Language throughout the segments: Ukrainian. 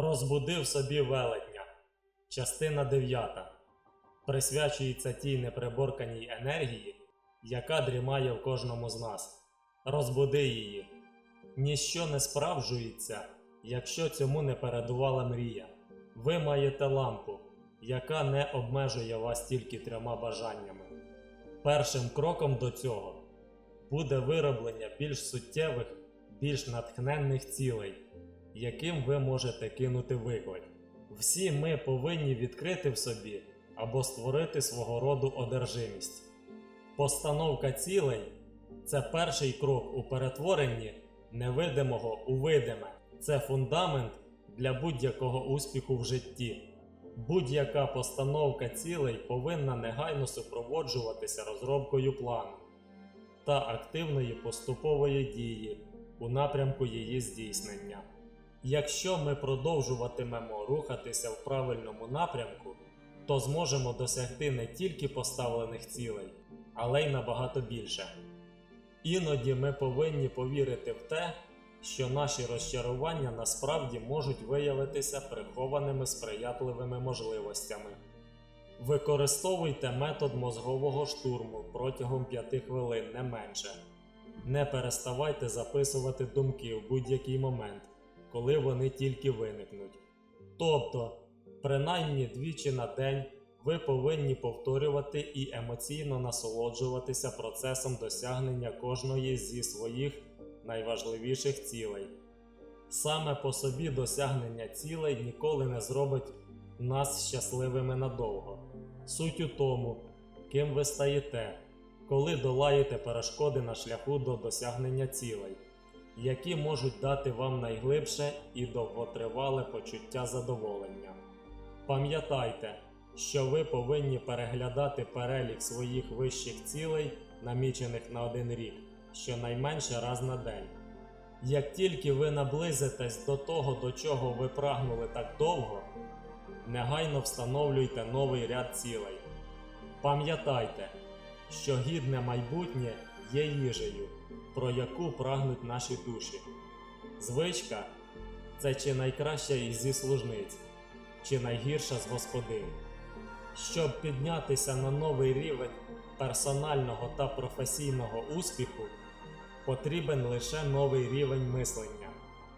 Розбудив собі велетня. Частина 9. Присвячується тій неприборканій енергії, яка дрімає в кожному з нас. Розбуди її. Ніщо не справджується, якщо цьому не передувала мрія. Ви маєте лампу, яка не обмежує вас тільки трьома бажаннями. Першим кроком до цього буде вироблення більш суттєвих, більш натхненних цілей, яким ви можете кинути виклик. Всі ми повинні відкрити в собі або створити свого роду одержимість. Постановка цілей це перший крок у перетворенні невидимого у видиме. Це фундамент для будь-якого успіху в житті. Будь-яка постановка цілей повинна негайно супроводжуватися розробкою плану та активної поступової дії у напрямку її здійснення. Якщо ми продовжуватимемо рухатися в правильному напрямку, то зможемо досягти не тільки поставлених цілей, але й набагато більше. Іноді ми повинні повірити в те, що наші розчарування насправді можуть виявитися прихованими сприятливими можливостями. Використовуйте метод мозгового штурму протягом 5 хвилин не менше. Не переставайте записувати думки в будь-який момент, коли вони тільки виникнуть. Тобто, принаймні двічі на день ви повинні повторювати і емоційно насолоджуватися процесом досягнення кожної зі своїх найважливіших цілей. Саме по собі досягнення цілей ніколи не зробить нас щасливими надовго. Суть у тому, ким ви стаєте, коли долаєте перешкоди на шляху до досягнення цілей, які можуть дати вам найглибше і довготривале почуття задоволення. Пам'ятайте, що ви повинні переглядати перелік своїх вищих цілей, намічених на один рік, щонайменше раз на день. Як тільки ви наблизитесь до того, до чого ви прагнули так довго, негайно встановлюйте новий ряд цілей. Пам'ятайте, що гідне майбутнє є їжею, про яку прагнуть наші душі. Звичка це чи найкраща із зі служниць, чи найгірша з господинь. Щоб піднятися на новий рівень персонального та професійного успіху, потрібен лише новий рівень мислення.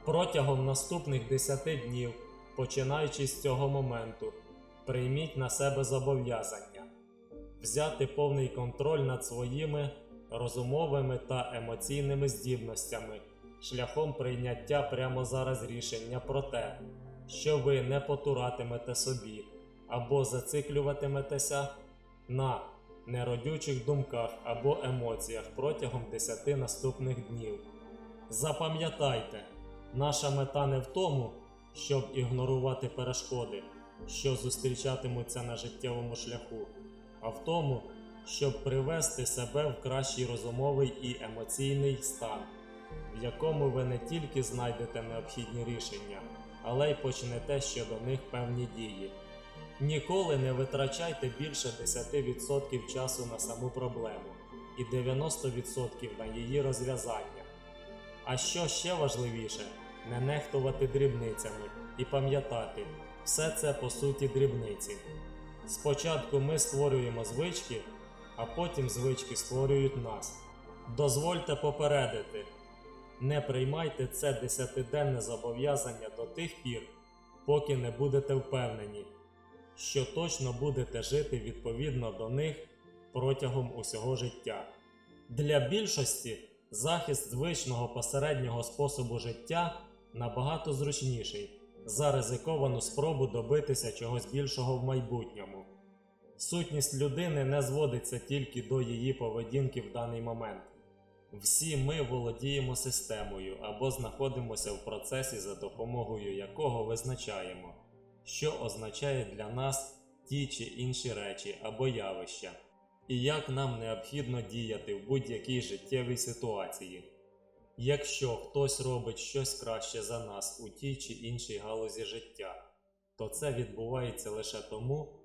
Протягом наступних 10 днів, починаючи з цього моменту, прийміть на себе зобов'язання взяти повний контроль над своїми розумовими та емоційними здібностями шляхом прийняття прямо зараз рішення про те, що ви не потуратимете собі або зациклюватиметеся на неродючих думках або емоціях протягом 10 наступних днів. Запам'ятайте, наша мета не в тому, щоб ігнорувати перешкоди, що зустрічатимуться на життєвому шляху, а в тому, щоб привести себе в кращий розумовий і емоційний стан, в якому ви не тільки знайдете необхідні рішення, але й почнете щодо них певні дії. Ніколи не витрачайте більше 10% часу на саму проблему і 90% на її розв'язання. А що ще важливіше, не нехтувати дрібницями і пам'ятати, все це по суті дрібниці. Спочатку ми створюємо звички, а потім звички створюють нас. Дозвольте попередити, не приймайте це десятиденне зобов'язання до тих пір, поки не будете впевнені, що точно будете жити відповідно до них протягом усього життя. Для більшості захист звичного посереднього способу життя набагато зручніший за ризиковану спробу добитися чогось більшого в майбутньому. Сутність людини не зводиться тільки до її поведінки в даний момент. Всі ми володіємо системою або знаходимося в процесі, за допомогою якого визначаємо, що означає для нас ті чи інші речі або явища, і як нам необхідно діяти в будь-якій життєвій ситуації. Якщо хтось робить щось краще за нас у тій чи іншій галузі життя, то це відбувається лише тому,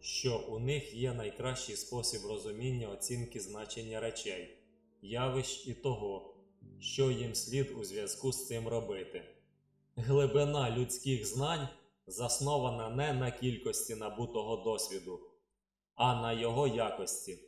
що у них є найкращий спосіб розуміння оцінки значення речей, явищ і того, що їм слід у зв'язку з цим робити. Глибина людських знань заснована не на кількості набутого досвіду, а на його якості.